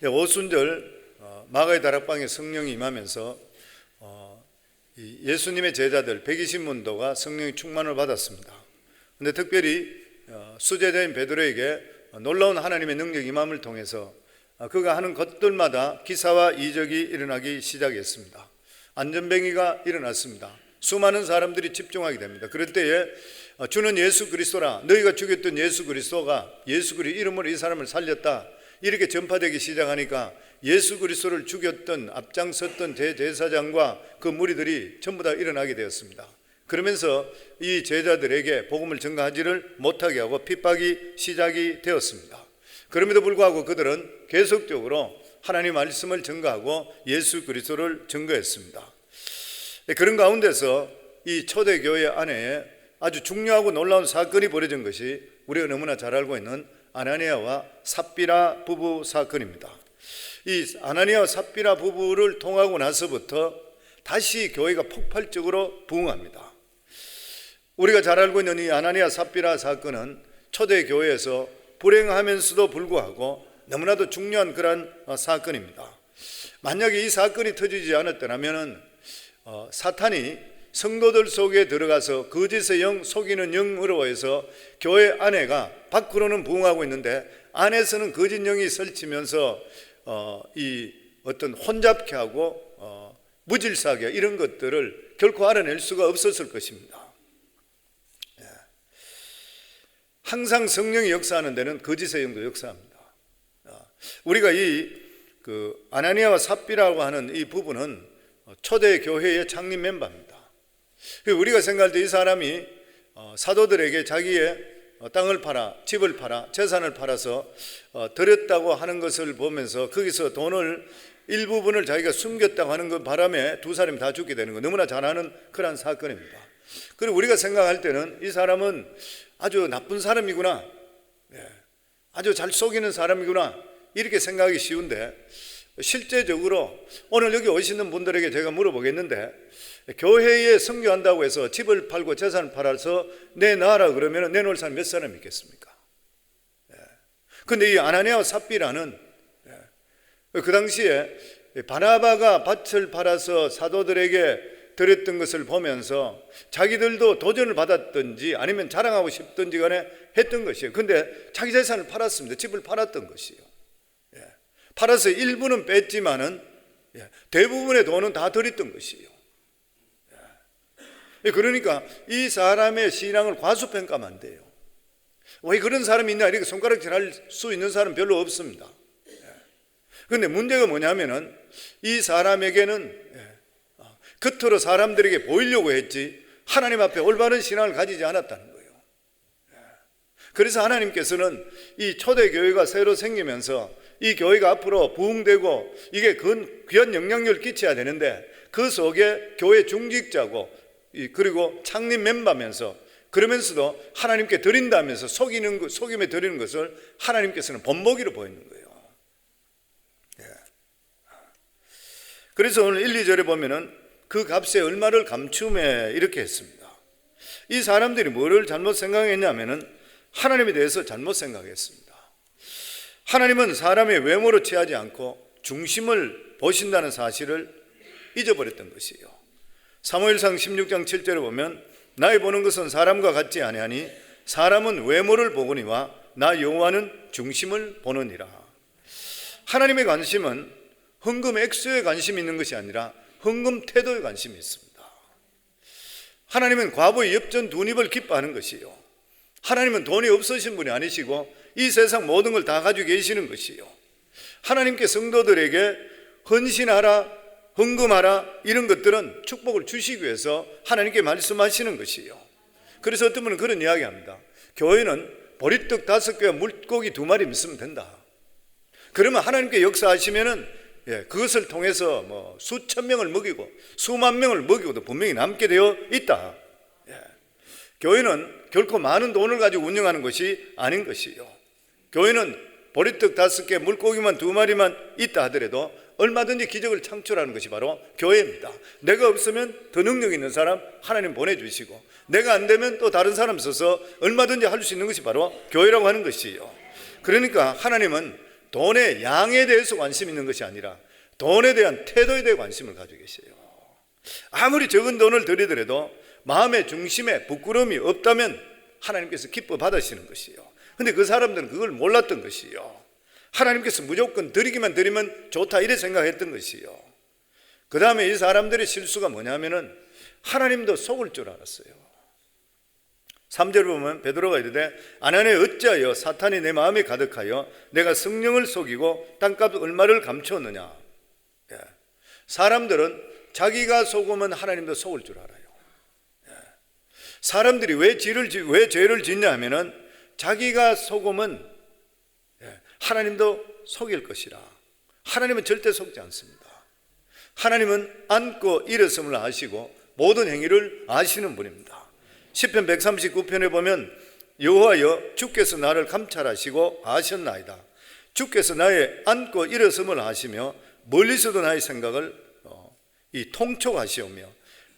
예, 오순절 어, 마가의 다락방에 성령이 임하면서 어, 이 예수님의 제자들 120문도가 성령의 충만을 받았습니다. 근데 특별히 어, 수제자인 베드로에게 놀라운 하나님의 능력 임함을 통해서 어, 그가 하는 것들마다 기사와 이적이 일어나기 시작했습니다. 안전뱅이가 일어났습니다. 수많은 사람들이 집중하게 됩니다. 그럴 때에 어, 주는 예수 그리스도라 너희가 죽였던 예수 그리스도가 예수 그리 이름으로 이 사람을 살렸다 이렇게 전파되기 시작하니까 예수 그리스도를 죽였던 앞장섰던 대제사장과 그 무리들이 전부 다 일어나게 되었습니다. 그러면서 이 제자들에게 복음을 전가하지를 못하게 하고 핍박이 시작이 되었습니다. 그럼에도 불구하고 그들은 계속적으로 하나님 말씀을 전가하고 예수 그리스도를 증거했습니다. 네, 그런 가운데서 이 초대교회 안에 아주 중요하고 놀라운 사건이 벌어진 것이 우리가 너무나 잘 알고 있는 아나니아와 삽비라 부부 사건입니다. 이 아나니아와 삽비라 부부를 통하고 나서부터 다시 교회가 폭발적으로 부흥합니다. 우리가 잘 알고 있는 이 아나니아 삽비라 사건은 초대 교회에서 불행하면서도 불구하고 너무나도 중요한 그런 어, 사건입니다. 만약에 이 사건이 터지지 않았더라면은 어, 사탄이 성도들 속에 들어가서 거짓의 영 속이는 영으로 해서 교회 안에가 밖으로는 부흥하고 있는데 안에서는 거짓 영이 설치면서 어, 이 어떤 혼잡케 하고 어, 무질서하게 이런 것들을 결코 알아낼 수가 없었을 것입니다. 예. 항상 성령이 역사하는 데는 거짓의 영도 역사합니다. 아, 우리가 이 그 아나니아와 삽비라고 하는 이 부분은 초대 교회의 창립 멤버입니다. 그 우리가 생각할 때 이 사람이 어, 사도들에게 자기의 어, 땅을 팔아, 집을 팔아, 재산을 팔아서 어, 드렸다고 하는 것을 보면서 거기서 돈을 일부분을 자기가 숨겼다고 하는 그 바람에 두 사람이 다 죽게 되는 거 너무나 잘 아는 그런 사건입니다. 그리고 우리가 생각할 때는 이 사람은 아주 나쁜 사람이구나, 네. 아주 잘 속이는 사람이구나 이렇게 생각하기 쉬운데 실제적으로 오늘 여기 오시는 분들에게 제가 물어보겠는데 교회에 성교한다고 해서 집을 팔고 재산을 팔아서 내놔라 그러면 내놓을 사람 몇 사람 있겠습니까? 근데 이 아나니아와 삽비라는 그 당시에 바나바가 밭을 팔아서 사도들에게 드렸던 것을 보면서 자기들도 도전을 받았든지 아니면 자랑하고 싶든지 간에 했던 것이에요. 근데 자기 재산을 팔았습니다. 집을 팔았던 것이에요. 팔아서 일부는 뺐지만은 대부분의 돈은 다 드렸던 것이에요. 그러니까 이 사람의 신앙을 과소평가하면 안 돼요. 왜 그런 사람이 있냐 이렇게 손가락질 할 수 있는 사람 별로 없습니다. 그런데 문제가 뭐냐면은 이 사람에게는 겉으로 사람들에게 보이려고 했지 하나님 앞에 올바른 신앙을 가지지 않았다는 거예요. 그래서 하나님께서는 이 초대교회가 새로 생기면서 이 교회가 앞으로 부흥되고 이게 귀한 영향력을 끼쳐야 되는데 그 속에 교회 중직자고 그리고 창립 멤버면서 그러면서도 하나님께 드린다면서 속이는 것, 속임에 드리는 것을 하나님께서는 본보기로 보이는 거예요. 예. 그래서 오늘 1, 2절에 보면은 그 값에 얼마를 감춤해 이렇게 했습니다. 이 사람들이 뭐를 잘못 생각했냐면은 하나님에 대해서 잘못 생각했습니다. 하나님은 사람의 외모로 취하지 않고 중심을 보신다는 사실을 잊어버렸던 것이에요. 사무엘상 16장 7절에 보면 나의 보는 것은 사람과 같지 아니하니 사람은 외모를 보거니와 나 여호와는 중심을 보느니라. 하나님의 관심은 헌금 액수에 관심이 있는 것이 아니라 헌금 태도에 관심이 있습니다. 하나님은 과부의 엽전 두 입을 기뻐하는 것이요. 하나님은 돈이 없으신 분이 아니시고 이 세상 모든 걸 다 가지고 계시는 것이요. 하나님께 성도들에게 헌신하라 헌금하라 이런 것들은 축복을 주시기 위해서 하나님께 말씀하시는 것이에요. 그래서 어떤 분은 그런 이야기 합니다. 교회는 보리떡 다섯 개와 물고기 두 마리 있으면 된다. 그러면 하나님께 역사하시면은 예, 그것을 통해서 뭐 수천 명을 먹이고 수만 명을 먹이고도 분명히 남게 되어 있다. 예. 교회는 결코 많은 돈을 가지고 운영하는 것이 아닌 것이요. 교회는 보리떡 다섯 개, 물고기만 두 마리만 있다 하더라도 얼마든지 기적을 창출하는 것이 바로 교회입니다. 내가 없으면 더 능력 있는 사람 하나님 보내주시고 내가 안 되면 또 다른 사람 써서 얼마든지 할 수 있는 것이 바로 교회라고 하는 것이요. 그러니까 하나님은 돈의 양에 대해서 관심 있는 것이 아니라 돈에 대한 태도에 대해 관심을 가지고 계세요. 아무리 적은 돈을 들이더라도 마음의 중심에 부끄러움이 없다면 하나님께서 기뻐 받으시는 것이요. 근데 그 사람들은 그걸 몰랐던 것이요. 하나님께서 무조건 드리기만 드리면 좋다 이래 생각했던 것이요. 그 다음에 이 사람들의 실수가 뭐냐면은 하나님도 속을 줄 알았어요. 3절 보면 베드로가 이르되 아나네 어찌하여 사탄이 내 마음에 가득하여 내가 성령을 속이고 땅값 얼마를 감추었느냐. 예. 사람들은 자기가 속으면 하나님도 속을 줄 알아요. 예. 사람들이 왜 짓- 왜 죄를 짓냐 하면은 자기가 속으면 예, 하나님도 속일 것이라. 하나님은 절대 속지 않습니다. 하나님은 안고 일어섬을 아시고 모든 행위를 아시는 분입니다. 시편 139편에 보면 여호와여 주께서 나를 감찰하시고 아셨나이다. 주께서 나의 안고 일어섬을 아시며 멀리서도 나의 생각을 어, 이 통촉하시오며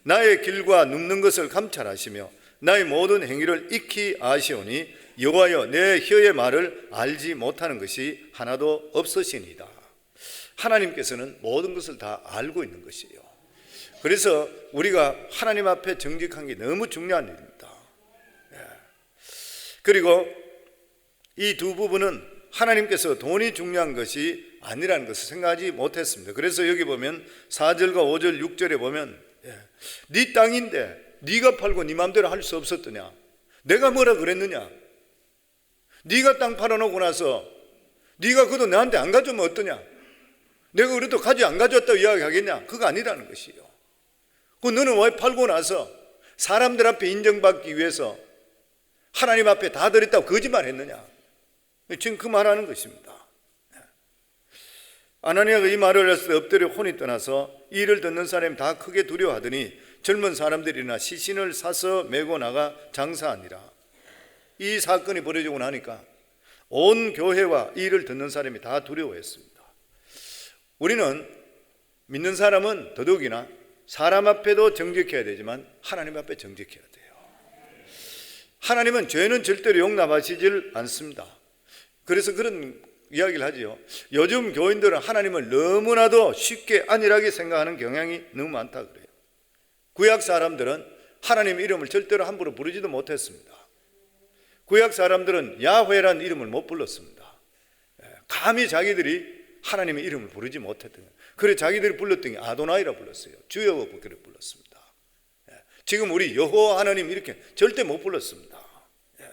나의 길과 눕는 것을 감찰하시며 나의 모든 행위를 익히 아시오니 여호와여 내 혀의 말을 알지 못하는 것이 하나도 없으시니이다. 하나님께서는 모든 것을 다 알고 있는 것이에요. 그래서 우리가 하나님 앞에 정직한 게 너무 중요한 일입니다. 예. 그리고 이 두 부분은 하나님께서 돈이 중요한 것이 아니라는 것을 생각하지 못했습니다. 그래서 여기 보면 4절과 5절, 6절에 보면 예. 네 땅인데 네가 팔고 네 마음대로 할 수 없었더냐? 내가 뭐라 그랬느냐? 네가 땅 팔아놓고 나서 네가 그도 나한테 안 가져오면 어떠냐? 내가 그래도 가지 안 가져왔다고 이야기하겠냐? 그거 아니라는 것이요. 그 너는 왜 팔고 나서 사람들 앞에 인정받기 위해서 하나님 앞에 다 드렸다고 거짓말 했느냐? 지금 그 말하는 것입니다. 아나니아가 이 말을 했을 때 엎드려 혼이 떠나서 이 일을 듣는 사람이 다 크게 두려워하더니 젊은 사람들이나 시신을 사서 메고 나가 장사하니라. 이 사건이 벌어지고 나니까 온 교회와 이 일을 듣는 사람이 다 두려워했습니다. 우리는 믿는 사람은 더더욱이나 사람 앞에도 정직해야 되지만 하나님 앞에 정직해야 돼요. 하나님은 죄는 절대로 용납하시질 않습니다. 그래서 그런 이야기를 하지요. 요즘 교인들은 하나님을 너무나도 쉽게 안일하게 생각하는 경향이 너무 많다 그래요. 구약 사람들은 하나님 이름을 절대로 함부로 부르지도 못했습니다. 구약 사람들은 야훼라는 이름을 못 불렀습니다. 예, 감히 자기들이 하나님의 이름을 부르지 못했던 거예요. 그래 자기들이 불렀던 게 아도나이라 불렀어요. 주여 그렇게 불렀습니다. 예, 지금 우리 여호와 하나님 이렇게 절대 못 불렀습니다. 예,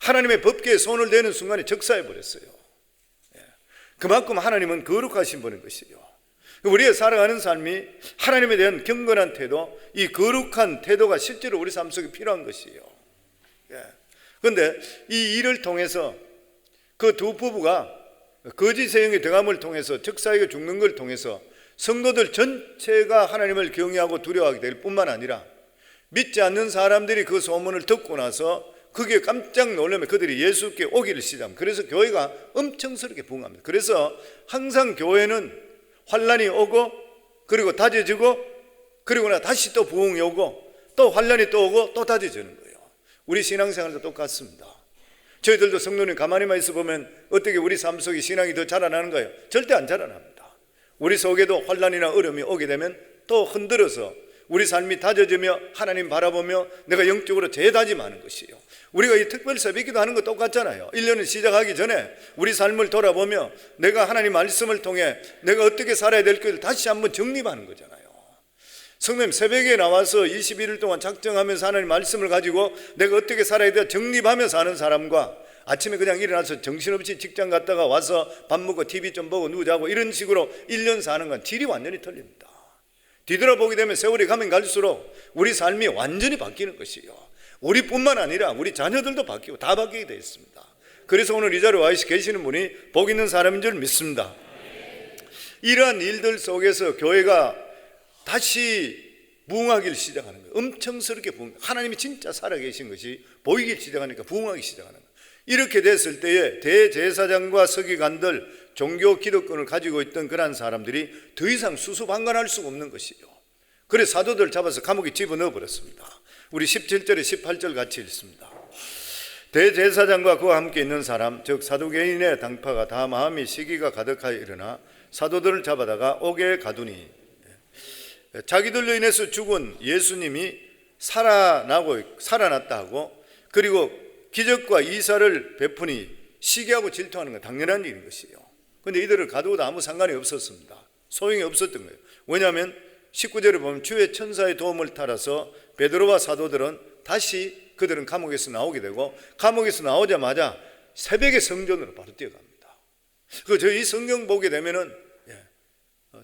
하나님의 법계에 손을 대는 순간에 적사해 버렸어요. 예, 그만큼 하나님은 거룩하신 분인 것이요. 우리의 살아가는 삶이 하나님에 대한 경건한 태도, 이 거룩한 태도가 실제로 우리 삶 속에 필요한 것이에요. 그런데 이 일을 통해서 그 두 부부가 거짓 세형의 등함을 통해서 적사에게 죽는 걸 통해서 성도들 전체가 하나님을 경외하고 두려워하게 될 뿐만 아니라 믿지 않는 사람들이 그 소문을 듣고 나서 그게 깜짝 놀라면 그들이 예수께 오기를 시작합니다. 그래서 교회가 엄청스럽게 부흥합니다. 그래서 항상 교회는 환란이 오고 그리고 다져지고 그리고 나 다시 또 부흥이 오고 또 환란이 또 오고 또 다져지는 거예요. 우리 신앙생활도 똑같습니다. 저희들도 성도님 가만히만 있어 보면 어떻게 우리 삶 속에 신앙이 더 자라나는 거예요? 절대 안 자라납니다. 우리 속에도 환란이나 어려움이 오게 되면 또 흔들어서 우리 삶이 다져지며 하나님 바라보며 내가 영적으로 재다짐하는 것이에요. 우리가 이 특별 새벽 기도 하는 거 똑같잖아요. 1년을 시작하기 전에 우리 삶을 돌아보며 내가 하나님 말씀을 통해 내가 어떻게 살아야 될지를 다시 한번 정립하는 거잖아요. 성님 새벽에 나와서 21일 동안 작정하면서 하나님 말씀을 가지고 내가 어떻게 살아야 돼 정립하며 사는 사람과 아침에 그냥 일어나서 정신없이 직장 갔다가 와서 밥 먹고 TV 좀 보고 누구자고 이런 식으로 1년 사는 건 질이 완전히 틀립니다. 뒤돌아보게 되면 세월이 가면 갈수록 우리 삶이 완전히 바뀌는 것이요. 우리뿐만 아니라 우리 자녀들도 바뀌고 다 바뀌게 되어 있습니다. 그래서 오늘 이 자리에 와 계시는 분이 복 있는 사람인 줄 믿습니다. 이러한 일들 속에서 교회가 다시 부흥하기를 시작하는 거예요. 엄청스럽게 부흥. 하나님이 진짜 살아계신 것이 보이기 시작하니까 부흥하기 시작하는 거예요. 이렇게 됐을 때에 대제사장과 서기관들 종교 기득권을 가지고 있던 그러한 사람들이 더 이상 수수방관할 수가 없는 것이요. 그래 사도들 잡아서 감옥에 집어넣어 버렸습니다. 우리 17절에 18절 같이 읽습니다. 대제사장과 그와 함께 있는 사람 즉 사두개인의 당파가 다 마음이 시기가 가득하여 일어나 사도들을 잡아다가 옥에 가두니 예. 자기들로 인해서 죽은 예수님이 살아나고 살아났다 하고 그리고 기적과 이사를 베푸니 시기하고 질투하는 건 당연한 일인 것이에요. 근데 이들을 가두고도 아무 상관이 없었습니다. 소용이 없었던 거예요. 왜냐하면 19절에 보면 주의 천사의 도움을 따라서 베드로와 사도들은 다시 그들은 감옥에서 나오게 되고 감옥에서 나오자마자 새벽에 성전으로 바로 뛰어갑니다. 그 저희 성경 보게 되면은 예,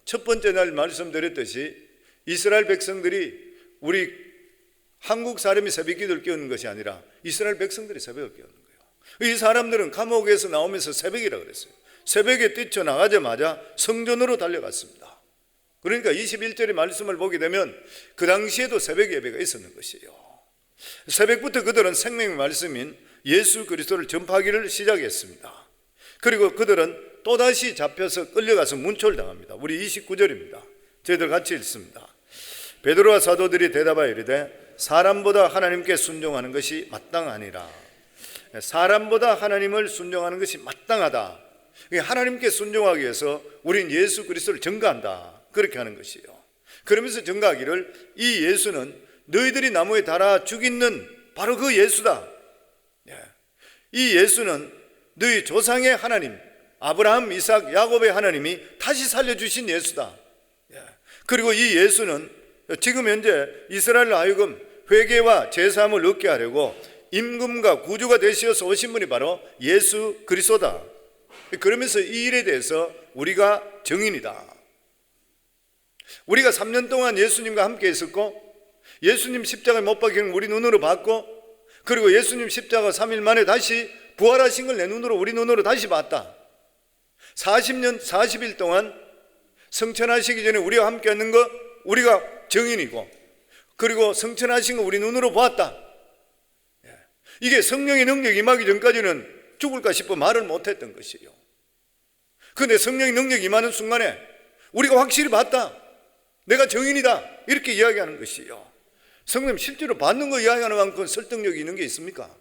첫 번째 날 말씀드렸듯이 이스라엘 백성들이 우리 한국 사람이 새벽 기도를 깨우는 것이 아니라 이스라엘 백성들이 새벽을 깨우는 거예요. 이 사람들은 감옥에서 나오면서 새벽이라 그랬어요. 새벽에 뛰쳐나가자마자 성전으로 달려갔습니다. 그러니까 21절의 말씀을 보게 되면 그 당시에도 새벽 예배가 있었는 것이에요. 새벽부터 그들은 생명의 말씀인 예수 그리스도를 전파하기를 시작했습니다. 그리고 그들은 또다시 잡혀서 끌려가서 문초당합니다. 우리 29절입니다. 저희들 같이 읽습니다. 베드로와 사도들이 대답하여 이르되 사람보다 하나님께 순종하는 것이 마땅하니라. 사람보다 하나님을 순종하는 것이 마땅하다. 하나님께 순종하기 위해서 우린 예수 그리스도를 증거한다. 그렇게 하는 것이요. 그러면서 증거하기를 이 예수는 너희들이 나무에 달아 죽이는 바로 그 예수다. 예. 이 예수는 너희 조상의 하나님, 아브라함, 이삭, 야곱의 하나님이 다시 살려 주신 예수다. 예. 그리고 이 예수는 지금 현재 이스라엘 하여금 회개와 제사함을 얻게 하려고 임금과 구주가 되시어서 오신 분이 바로 예수 그리스도다. 그러면서 이 일에 대해서 우리가 정인이다. 우리가 3년 동안 예수님과 함께 있었고 예수님 십자가에 못 박히는 우리 눈으로 봤고 그리고 예수님 십자가 3일 만에 다시 부활하신 걸 내 눈으로 우리 눈으로 다시 봤다. 40년 40일 동안 성천하시기 전에 우리와 함께 있는 거 우리가 정인이고 그리고 성천하신 거 우리 눈으로 보았다. 예. 이게 성령의 능력이 임하기 전까지는 죽을까 싶어 말을 못했던 것이에요. 그런데 성령의 능력이 임하는 순간에 우리가 확실히 봤다. 내가 정인이다. 이렇게 이야기하는 것이에요. 성령 실제로 받는 거 이야기하는 만큼 설득력이 있는 게 있습니까?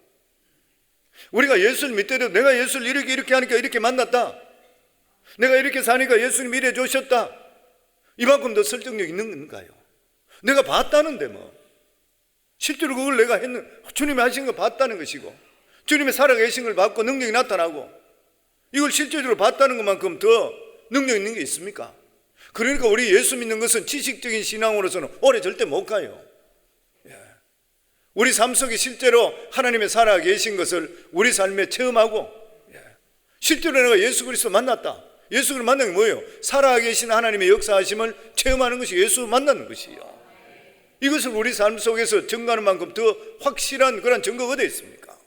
우리가 예수를 믿더라도 내가 예수를 이렇게 이렇게 하니까 이렇게 만났다. 내가 이렇게 사니까 예수님 이래 주셨다. 이만큼 더 설득력 있는 건가요? 내가 봤다는데 뭐. 실제로 그걸 내가 했는, 주님이 하신 거 봤다는 것이고, 주님이 살아계신 걸 봤고 능력이 나타나고, 이걸 실제적으로 봤다는 것만큼 더 능력 있는 게 있습니까? 그러니까 우리 예수 믿는 것은 지식적인 신앙으로서는 오래 절대 못 가요. 예. 우리 삶 속에 실제로 하나님의 살아 계신 것을 우리 삶에 체험하고, 예. 실제로 내가 예수 그리스도 만났다. 예수를 만난 게 뭐예요? 살아 계신 하나님의 역사하심을 체험하는 것이 예수 만나는 것이에요. 이것을 우리 삶 속에서 증거하는 만큼 더 확실한 그런 증거가 어디 있습니까?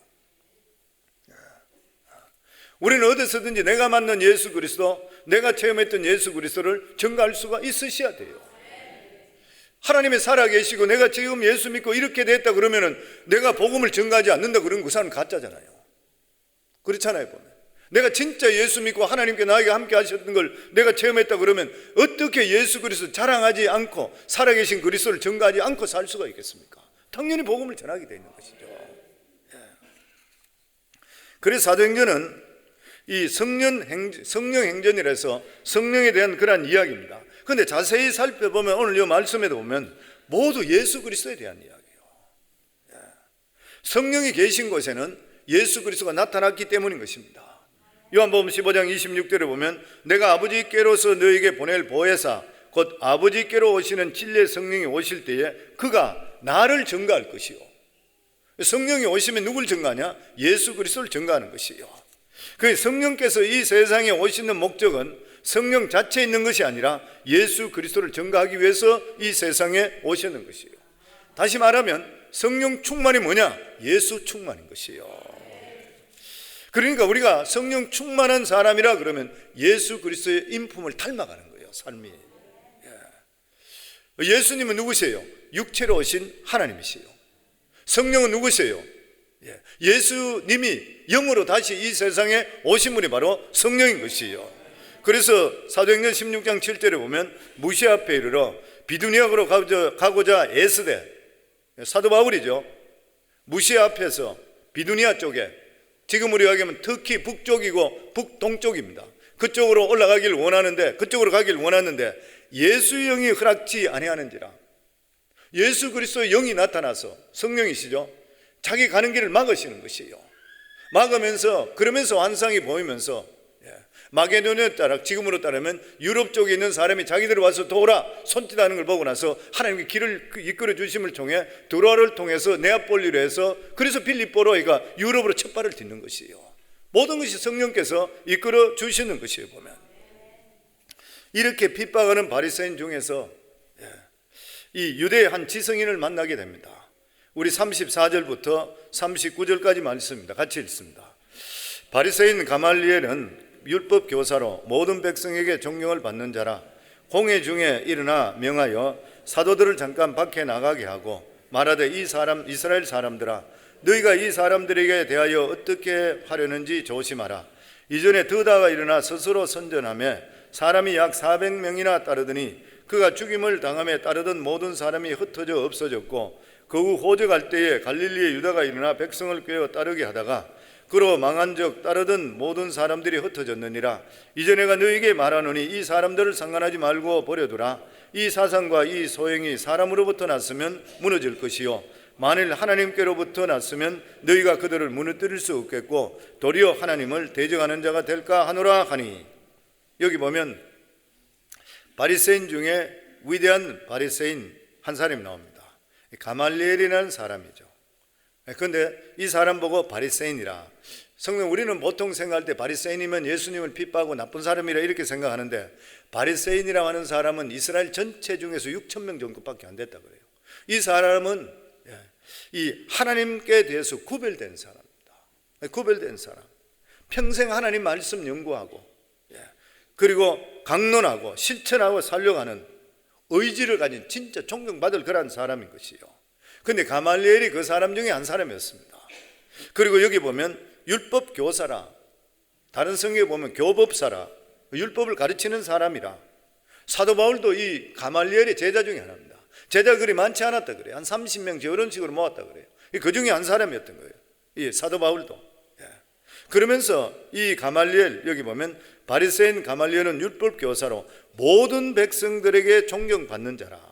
우리는 어디서든지 내가 만난 예수 그리스도, 내가 체험했던 예수 그리스도를 증거할 수가 있으셔야 돼요. 하나님의 살아계시고 내가 지금 예수 믿고 이렇게 됐다 그러면은 내가 복음을 증거하지 않는다 그러면 그 사람은 가짜잖아요. 그렇잖아요, 보면. 내가 진짜 예수 믿고 하나님께 나에게 함께 하셨던 걸 내가 체험했다 그러면 어떻게 예수 그리스도 자랑하지 않고 살아계신 그리스도를 증거하지 않고 살 수가 있겠습니까? 당연히 복음을 전하게 되는 것이죠. 예. 그래서 사도행전은 이 성령 행 성령 행전이라서 성령에 대한 그러한 이야기입니다. 그런데 자세히 살펴보면 오늘 이 말씀에도 보면 모두 예수 그리스도에 대한 이야기예요. 예. 성령이 계신 곳에는 예수 그리스도가 나타났기 때문인 것입니다. 요한복음 15장 26절에 보면 내가 아버지께로서 너에게 보낼 보혜사 곧 아버지께로 오시는 진리의 성령이 오실 때에 그가 나를 증거할 것이요. 성령이 오시면 누굴 증거하냐? 예수 그리스도를 증거하는 것이요. 그 성령께서 이 세상에 오시는 목적은 성령 자체에 있는 것이 아니라 예수 그리스도를 증거하기 위해서 이 세상에 오시는 것이요. 다시 말하면 성령 충만이 뭐냐? 예수 충만인 것이요. 그러니까 우리가 성령 충만한 사람이라 그러면 예수 그리스도의 인품을 닮아가는 거예요, 삶이. 예. 예수님은 누구세요? 육체로 오신 하나님이세요. 성령은 누구세요? 예. 예수님이 영으로 다시 이 세상에 오신 분이 바로 성령인 것이에요. 그래서 사도행전 16장 7절에 보면 무시 앞에 이르러 비두니아로 가고자 애쓰되 사도 바울이죠. 무시 앞에서 비두니아 쪽에 지금 우리가 하면 특히 북쪽이고 북동쪽입니다. 그쪽으로 올라가길 원하는데 그쪽으로 가길 원하는데 예수의 영이 허락지 아니하는지라 예수 그리스도의 영이 나타나서 성령이시죠. 자기 가는 길을 막으시는 것이에요. 막으면서 그러면서 환상이 보이면서 예, 마게도니아 따라 지금으로 따르면 유럽 쪽에 있는 사람이 자기들 와서 도라 손짓하는 걸 보고 나서 하나님의 길을 그 이끌어 주심을 통해 도라를 통해서 네아폴리로 해서 그래서 빌립보로가 유럽으로 첫 발을 딛는 것이에요. 모든 것이 성령께서 이끌어 주시는 것이에요 보면 이렇게 핍박하는 바리새인 중에서 예, 이 유대의 한 지성인을 만나게 됩니다. 우리 34절부터 39절까지 말씀입니다. 같이 읽습니다. 바리새인 가말리엘은 율법 교사로 모든 백성에게 존경을 받는 자라. 공회 중에 일어나 명하여 사도들을 잠깐 밖에 나가게 하고 말하되 이 사람 이스라엘 사람들아 너희가 이 사람들에게 대하여 어떻게 하려는지 조심하라. 이전에 드다가 일어나 스스로 선전하며 사람이 약 400명이나 따르더니 그가 죽임을 당함에 따르던 모든 사람이 흩어져 없어졌고 그 후 호적할 때에 갈릴리의 유다가 일어나 백성을 꿰어 따르게 하다가 그로 망한 적 따르던 모든 사람들이 흩어졌느니라 이제 내가 너에게 말하노니 이 사람들을 상관하지 말고 버려두라 이 사상과 이 소행이 사람으로부터 났으면 무너질 것이요 만일 하나님께로부터 났으면 너희가 그들을 무너뜨릴 수 없겠고 도리어 하나님을 대적하는 자가 될까 하노라 하니 여기 보면 바리새인 중에 위대한 바리새인 한 사람이 나옵니다. 가말리엘이라는 사람이죠. 그런데 이 사람 보고 바리새인이라 성령 우리는 보통 생각할 때 바리새인이면 예수님을 핍박하고 나쁜 사람이라 이렇게 생각하는데 바리새인이라고 하는 사람은 이스라엘 전체 중에서 6천 명 정도밖에 안 됐다 그래요. 이 사람은 예, 이 하나님께 대해서 구별된 사람입니다. 구별된 사람. 평생 하나님 말씀 연구하고 예, 그리고 강론하고 실천하고 살려가는 의지를 가진 진짜 존경받을 그런 사람인 것이요. 근데 가말리엘이 그 사람 중에 한 사람이었습니다. 그리고 여기 보면 율법 교사라 다른 성경에 보면 교법사라 율법을 가르치는 사람이라 사도 바울도 이 가말리엘의 제자 중에 하나입니다. 제자 그리 많지 않았다 그래요. 한 30명 저런 식으로 모았다 그래요. 그 중에 한 사람이었던 거예요. 이 사도 바울도. 예. 그러면서 이 가말리엘 여기 보면 바리새인 가말리엘은 율법 교사로 모든 백성들에게 존경받는 자라.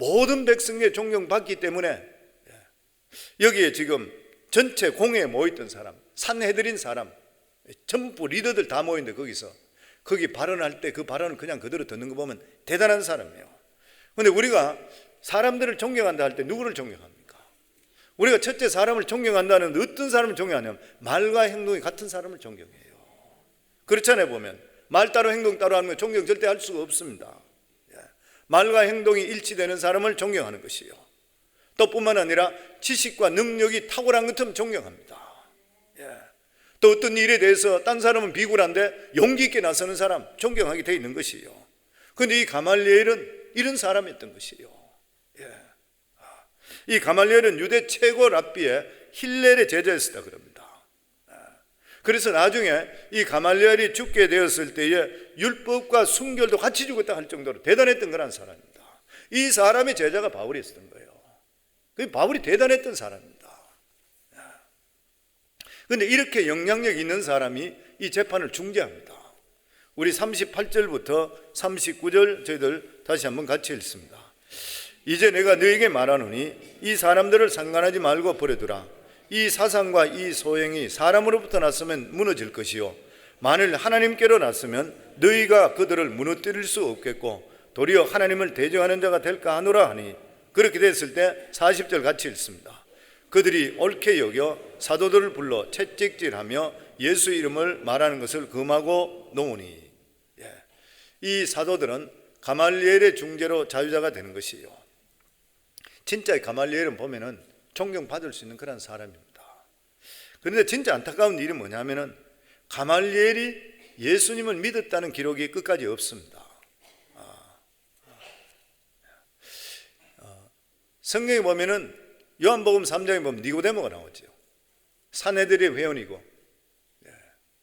예. 모든 백성에게 존경받기 때문에 예. 여기에 지금 전체 공회에 모였던 사람, 산해드린 사람, 전부 리더들 다 모였는데 거기서 거기 발언할 때 그 발언을 그냥 그대로 듣는 거 보면 대단한 사람이에요. 근데 우리가 사람들을 존경한다 할 때 누구를 존경합니까? 우리가 첫째 사람을 존경한다는 어떤 사람을 존경하냐면 말과 행동이 같은 사람을 존경해요. 그렇잖아요 보면 말 따로 행동 따로 건 존경 절대 할 수가 없습니다. 예. 말과 행동이 일치되는 사람을 존경하는 것이요. 또 뿐만 아니라 지식과 능력이 탁월한 것처럼 존경합니다. 예. 또 어떤 일에 대해서 딴 사람은 비굴한데 용기 있게 나서는 사람 존경하게 돼 있는 것이요. 근데 이 가말리엘은 이런 사람이었던 것이요. 예. 아. 이 가말리엘은 유대 최고 랍비의 힐렐의 제자였다 그럽니다. 그래서 나중에 이 가말리엘이 죽게 되었을 때에 율법과 순결도 같이 죽었다 할 정도로 대단했던 그런 사람입니다. 이 사람의 제자가 바울이었던 거예요. 그 바울이 대단했던 사람입니다. 그런데 이렇게 영향력 있는 사람이 이 재판을 중재합니다. 우리 38절부터 39절 저희들 다시 한번 같이 읽습니다. 이제 내가 너에게 말하노니 이 사람들을 상관하지 말고 버려두라. 이 사상과 이 소행이 사람으로부터 났으면 무너질 것이요 만일 하나님께로 났으면 너희가 그들을 무너뜨릴 수 없겠고 도리어 하나님을 대적하는 자가 될까 하노라 하니 그렇게 됐을 때 40절 같이 읽습니다. 그들이 옳게 여겨 사도들을 불러 채찍질하며 예수 이름을 말하는 것을 금하고 놓으니 예. 이 사도들은 가말리엘의 중재로 자유자가 되는 것이요. 진짜 가말리엘은 보면은 존경받을 수 있는 그런 사람입니다. 그런데 진짜 안타까운 일이 뭐냐면은 가말리엘이 예수님을 믿었다는 기록이 끝까지 없습니다. 아, 아. 성경에 보면은 요한복음 3장에 보면 니고데모가 나오죠. 사내들의 회원이고 예,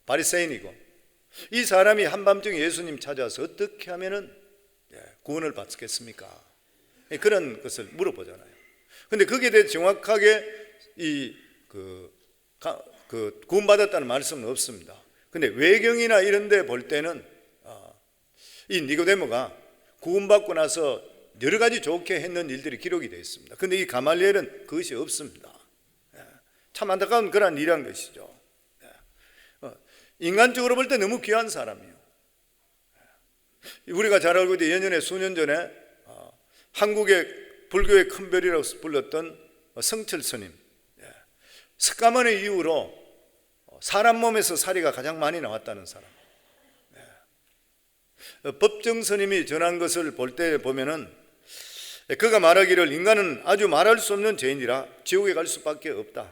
바리새인이고 이 사람이 한밤중에 예수님 찾아서 어떻게 하면은 예, 구원을 받겠습니까? 예, 그런 것을 물어보잖아요. 근데 거기에 대해 정확하게 이 그, 가- 그 구원받았다는 말씀은 없습니다. 근데 외경이나 이런 데 볼 때는 어, 이 니고데모가 구원받고 나서 여러 가지 좋게 했는 일들이 기록이 되어 있습니다. 근데 이 가말리엘은 그것이 없습니다. 예. 참 안타까운 그런 일이란 것이죠. 예. 어, 인간적으로 볼 때 너무 귀한 사람이에요. 예. 우리가 잘 알고 있는 예년에 수년 전에 어, 한국의 불교의 큰 별이라고 불렀던 성철 스님 예. 석가모니 이후로 사람 몸에서 사리가 가장 많이 나왔다는 사람. 예. 어, 법정 스님이 전한 것을 볼 때 보면은 그가 말하기를 인간은 아주 말할 수 없는 죄인이라 지옥에 갈 수밖에 없다.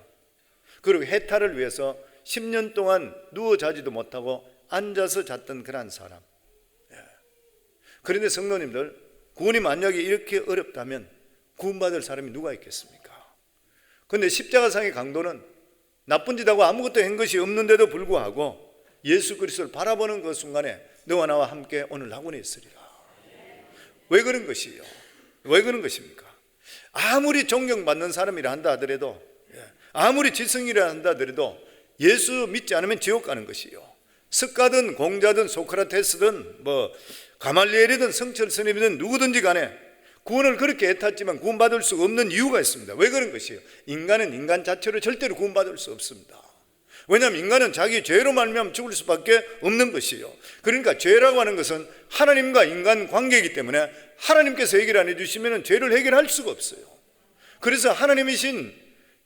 그리고 해탈을 위해서 10년 동안 누워 자지도 못하고 앉아서 잤던 그런 사람. 예. 그런데 성도님들 구원이 만약에 이렇게 어렵다면 구원받을 사람이 누가 있겠습니까? 그런데 십자가상의 강도는 나쁜 짓하고 아무것도 한 것이 없는데도 불구하고 예수 그리스도를 바라보는 그 순간에 너와 나와 함께 오늘 학원에 있으리라. 왜 그런 것이요? 왜 그런 것입니까? 아무리 존경받는 사람이라 한다 하더라도 예, 아무리 지성이라 한다 하더라도 예수 믿지 않으면 지옥 가는 것이요. 석가든 공자든 소크라테스든 뭐 가말리엘이든 성철 스님이든 누구든지 간에 구원을 그렇게 애탔지만 구원받을 수 없는 이유가 있습니다. 왜 그런 것이에요? 인간은 인간 자체로 절대로 구원받을 수 없습니다. 왜냐하면 인간은 자기 죄로 말미암아 죽을 수밖에 없는 것이요. 그러니까 죄라고 하는 것은 하나님과 인간 관계이기 때문에 하나님께서 해결 안 해주시면 죄를 해결할 수가 없어요. 그래서 하나님이신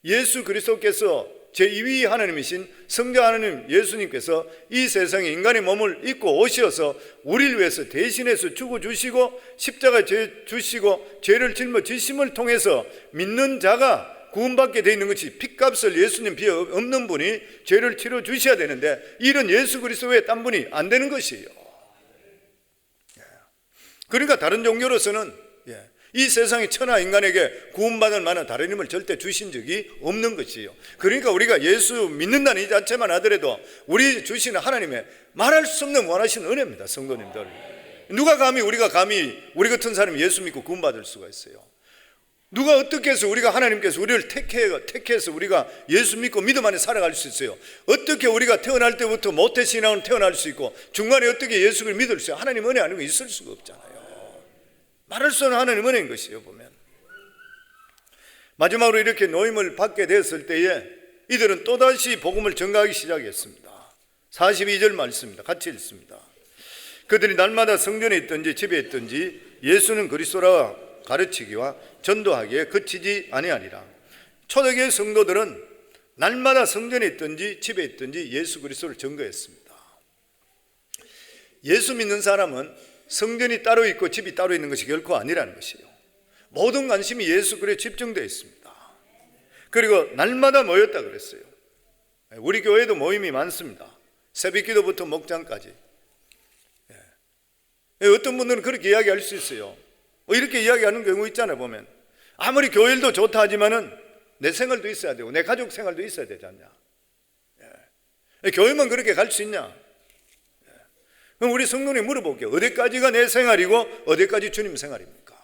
예수 그리스도께서 제2위 하나님이신 성자 하나님 예수님께서 이 세상에 인간의 몸을 입고 오셔서 우리를 위해서 대신해서 죽어 주시고 십자가 제 주시고 죄를 짊어지심을 통해서 믿는 자가 구원받게 되어 있는 것이 핏값을 예수님 비어 없는 분이 죄를 치러 주셔야 되는데 이런 예수 그리스도 외에 딴 분이 안 되는 것이에요. 그러니까 다른 종교로서는 예, 이 세상의 천하 인간에게 구원받을 만한 다른 힘을 절대 주신 적이 없는 것이에요. 그러니까 우리가 예수 믿는다는 이 자체만 하더라도 우리 주시는 하나님의 말할 수 없는 원하시는 은혜입니다, 성도님들. 누가 감히 우리가 감히 우리 같은 사람이 예수 믿고 구원받을 수가 있어요. 누가 어떻게 해서 우리가 하나님께서 우리를 택해, 택해서 우리가 예수 믿고 믿음 안에 살아갈 수 있어요? 어떻게 우리가 태어날 때부터 모태 신앙으로 태어날 수 있고 중간에 어떻게 예수를 믿을 수 있어요? 하나님 은혜 아니고 있을 수가 없잖아요. 말할 수 없는 하나님 은혜인 것이에요, 보면. 마지막으로 이렇게 노임을 받게 됐을 때에 이들은 또다시 복음을 전가하기 시작했습니다. 42절 말씀입니다. 같이 읽습니다. 그들이 날마다 성전에 있든지 집에 있든지 예수는 그리스도라 가르치기와 전도하기에 그치지 아니하리라. 초대교회 성도들은 날마다 성전에 있든지 집에 있든지 예수 그리스도를 증거했습니다. 예수 믿는 사람은 성전이 따로 있고 집이 따로 있는 것이 결코 아니라는 것이에요. 모든 관심이 예수 그리스도에 집중되어 있습니다. 그리고 날마다 모였다 그랬어요. 우리 교회도 모임이 많습니다. 새벽기도부터 목장까지. 예. 어떤 분들은 그렇게 이야기할 수 있어요. 뭐 이렇게 이야기하는 경우 있잖아요, 보면. 아무리 교일도 좋다 하지만은 내 생활도 있어야 되고 내 가족 생활도 있어야 되지 않냐. 예. 교회만 그렇게 갈 수 있냐? 예. 그럼 우리 성도님 물어볼게요. 어디까지가 내 생활이고 어디까지 주님 생활입니까?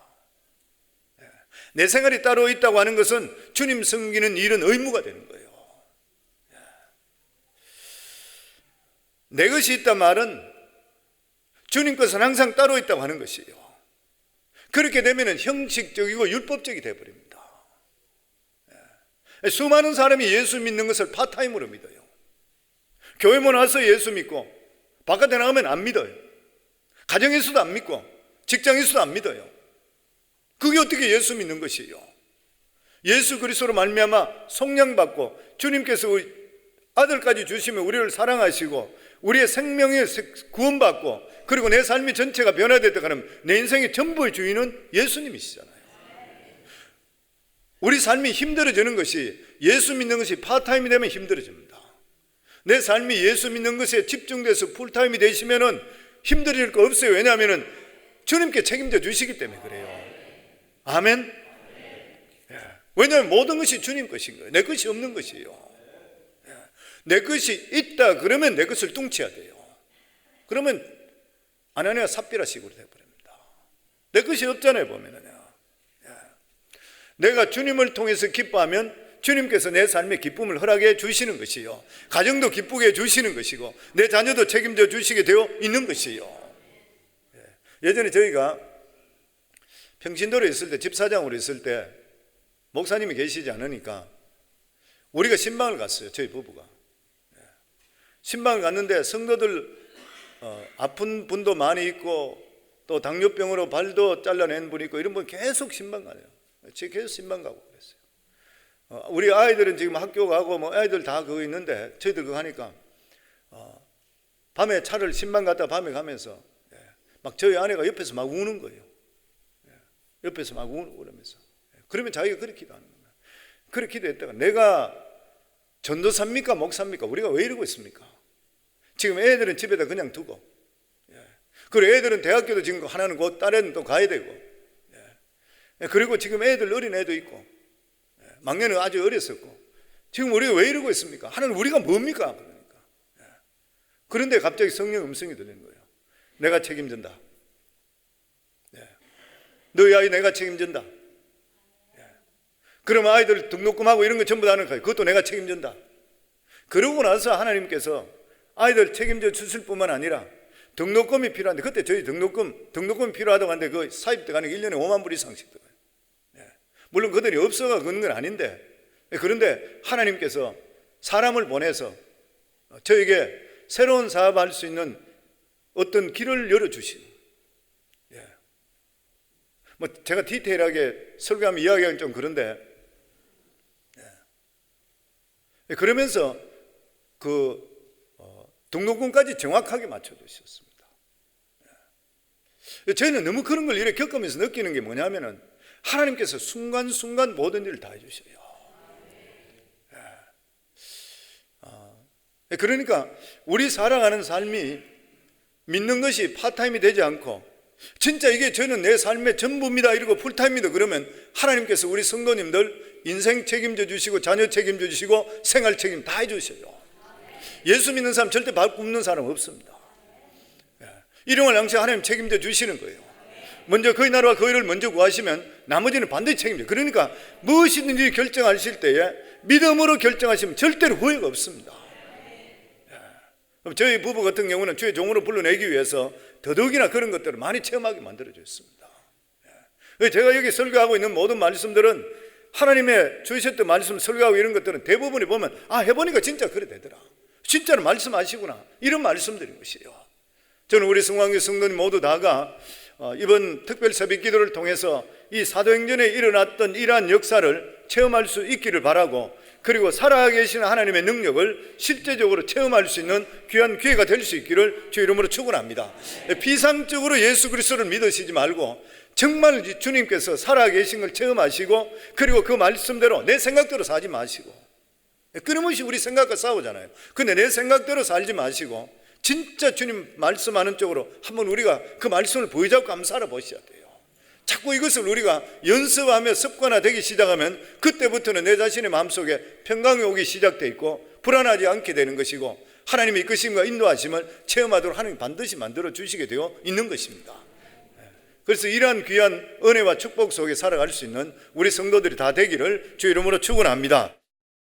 예. 내 생활이 따로 있다고 하는 것은 주님 섬기는 일은 의무가 되는 거예요. 예. 내 것이 있단 말은 주님 것은 항상 따로 있다고 하는 것이에요. 그렇게 되면 형식적이고 율법적이 되어버립니다. 예. 수많은 사람이 예수 믿는 것을 파타임으로 믿어요. 교회만 와서 예수 믿고 바깥에 나가면 안 믿어요. 가정에서도 안 믿고 직장에서도 안 믿어요. 그게 어떻게 예수 믿는 것이에요? 예수 그리스도로 말미암아 속량 받고 주님께서 아들까지 주시면 우리를 사랑하시고 우리의 생명에 구원받고 그리고 내 삶이 전체가 변화됐다 하면 내 인생의 전부의 주인은 예수님이시잖아요. 우리 삶이 힘들어지는 것이 예수 믿는 것이 파타임이 되면 힘들어집니다. 내 삶이 예수 믿는 것에 집중돼서 풀타임이 되시면은 힘들어질 거 없어요. 왜냐하면은 주님께 책임져 주시기 때문에 그래요. 아멘. 예. 왜냐하면 모든 것이 주님 것인 거예요. 내 것이 없는 것이에요. 예. 내 것이 있다 그러면 내 것을 뚱쳐야 돼요. 그러면 아나니아 삽비라식으로 되어버립니다. 내 것이 없잖아요 보면은요. 예. 내가 주님을 통해서 기뻐하면 주님께서 내 삶에 기쁨을 허락해 주시는 것이요. 가정도 기쁘게 해 주시는 것이고 내 자녀도 책임져 주시게 되어 있는 것이요. 예. 예전에 저희가 평신도로 있을 때 집사장으로 있을 때 목사님이 계시지 않으니까 우리가 신방을 갔어요. 저희 부부가. 예. 신방을 갔는데 성도들 어, 아픈 분도 많이 있고 또 당뇨병으로 발도 잘라낸 분이 있고 이런 분 계속 신방 가요. 제가 계속 신방 가고 그랬어요. 어, 우리 아이들은 지금 학교 가고 뭐 아이들 다 그거 있는데 저희들 그거 하니까 어, 밤에 차를 신방 갔다 밤에 가면서 예, 막 저희 아내가 옆에서 막 우는 거예요. 예, 옆에서 막 우는 그러면서 예, 그러면 자기가 그렇게 기도하는 거예요. 그렇게 기도했다가 내가 전도사입니까 목사입니까 우리가 왜 이러고 있습니까? 지금 애들은 집에다 그냥 두고 예. 그리고 애들은 대학교도 지금 하나는 곧 딸은 또 가야 되고 예. 그리고 지금 애들 어린 애도 있고 예. 막내는 아주 어렸었고 지금 우리가 왜 이러고 있습니까? 하나님 우리가 뭡니까? 그러니까 예. 그런데 갑자기 성령 음성이 들리는 거예요. 내가 책임진다. 예. 너희 아이 내가 책임진다. 예. 그러면 아이들 등록금하고 이런 거 전부 다 하는 거예요. 그것도 내가 책임진다. 그러고 나서 하나님께서 아이들 책임져 주실 뿐만 아니라 등록금이 필요한데 그때 저희 등록금 등록금이 필요하다고 하는데 그 사입 게 1년에 5만 불 이상씩 들어가요. 예. 물론 그들이 없어가 그런 건 아닌데 예, 그런데 하나님께서 사람을 보내서 저에게 새로운 사업할 수 있는 어떤 길을 열어 주신. 예. 뭐 제가 디테일하게 설교하면 이야기하기 좀 그런데 예. 그러면서 그 어, 등록금까지 정확하게 맞춰 주셨습니다. 예. 저희는 너무 그런 걸 이렇게 겪으면서 느끼는 게 뭐냐면은 하나님께서 순간순간 모든 일을 다 해주셔요. 예. 아, 그러니까 우리 살아가는 삶이 믿는 것이 파타임이 되지 않고 진짜 이게 저는 내 삶의 전부입니다 이러고 풀타임이다 그러면 하나님께서 우리 성도님들 인생 책임져 주시고 자녀 책임져 주시고 생활 책임 다 해주셔요. 예수 믿는 사람 절대 밥 굶는 사람 없습니다. 예. 일용할 양식 하나님 책임져 주시는 거예요. 먼저 그의 나라와 그의를 먼저 구하시면 나머지는 반드시 책임져. 그러니까 무엇이든지 결정하실 때에 믿음으로 결정하시면 절대로 후회가 없습니다. 예. 저희 부부 같은 경우는 주의 종으로 불러내기 위해서 더더욱이나 그런 것들을 많이 체험하게 만들어 줬습니다. 예. 제가 여기 설교하고 있는 모든 말씀들은 하나님의 주셨던 말씀 설교하고 이런 것들은 대부분이 보면 아 해보니까 진짜 그래 되더라. 진짜로 말씀하시구나. 이런 말씀드린 것이에요. 저는 우리 성황교 성도님 모두 다가 어, 이번 특별 새벽 기도를 통해서 이 사도행전에 일어났던 이러한 역사를 체험할 수 있기를 바라고 그리고 살아계신 하나님의 능력을 실제적으로 체험할 수 있는 귀한 기회가 될 수 있기를 주 이름으로 축원합니다. 비상적으로 예수 그리스도를 믿으시지 말고 정말 주님께서 살아계신 걸 체험하시고 그리고 그 말씀대로 내 생각대로 사지 마시고 끊임없이 우리 생각과 싸우잖아요. 근데 내 생각대로 살지 마시고 진짜 주님 말씀하는 쪽으로 한번 우리가 그 말씀을 보여잡고 한번 살아보셔야 돼요. 자꾸 이것을 우리가 연습하며 습관화되기 시작하면 그때부터는 내 자신의 마음속에 평강이 오기 시작돼 있고 불안하지 않게 되는 것이고 하나님의 이끄심과 인도하심을 체험하도록 하나님 반드시 만들어 주시게 되어 있는 것입니다. 그래서 이러한 귀한 은혜와 축복 속에 살아갈 수 있는 우리 성도들이 다 되기를 주 이름으로 축원합니다.